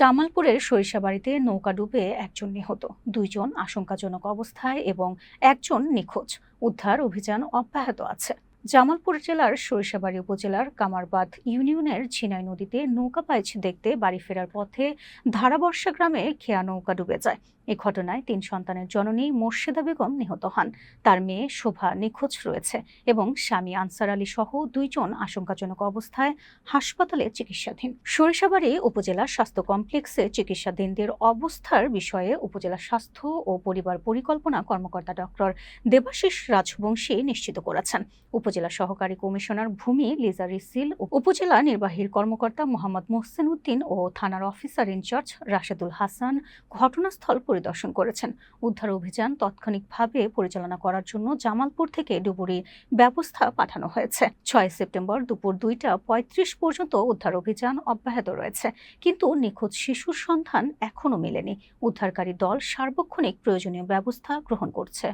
জামালপুরের সরিষাবাড়িতে নৌকা ডুবে একজন নিহত। দুইজন আশঙ্কাজনক অবস্থায় এবং একজন নিখোঁজ। উদ্ধার অভিযান অব্যাহত আছে। জামালপুর জেলার সরিষাবাড়ি উপজেলার কামারবাদ ইউনিয়নের ঝিনাই নদীতে নৌকা পাইছ দেখতে বাড়ি ফেরার পথে ধারাবর্ষা গ্রামে খেয়া নৌকা ডুবে যায়। এ ঘটনায় তিন সন্তানের জননী মোর্শেদা বেগম নিহত হন। তার মেয়ে শোভা নিখোঁজ রয়েছে এবং স্বামী আনসার আলী সহ দুইজন আশঙ্কাজনক অবস্থায় হাসপাতালে চিকিৎসাধীন। সরিষাবাড়ি উপজেলা স্বাস্থ্য কমপ্লেক্সে চিকিৎসাধীনদের অবস্থার বিষয়ে উপজেলা স্বাস্থ্য ও পরিবার পরিকল্পনা কর্মকর্তা ডক্টর দেবাশিস রাজবংশী নিশ্চিত করেছেন। উপজেলা সহকারী কমিশনার ভূমি লিজারি সিল উপজেলা নির্বাহীর কর্মকর্তা মোহাম্মদ মোহসেন উদ্দিন ও থানার অফিসার ইনচার্জ রাশেদুল হাসান ঘটনাস্থল পরিদর্শন করেছেন। উদ্ধার অভিযান তাৎক্ষণিকভাবে পরিচালনা করার জন্য জামালপুর থেকে ডুবুরি ব্যবস্থা পাঠানো হয়েছে। ছয় সেপ্টেম্বর দুপুর দুইটা পঁয়ত্রিশ পর্যন্ত উদ্ধার অভিযান অব্যাহত রয়েছে, কিন্তু নিখোঁজ শিশুর সন্ধান এখনও মেলেনি। উদ্ধারকারী দল সার্বক্ষণিক প্রয়োজনীয় ব্যবস্থা গ্রহণ করছে।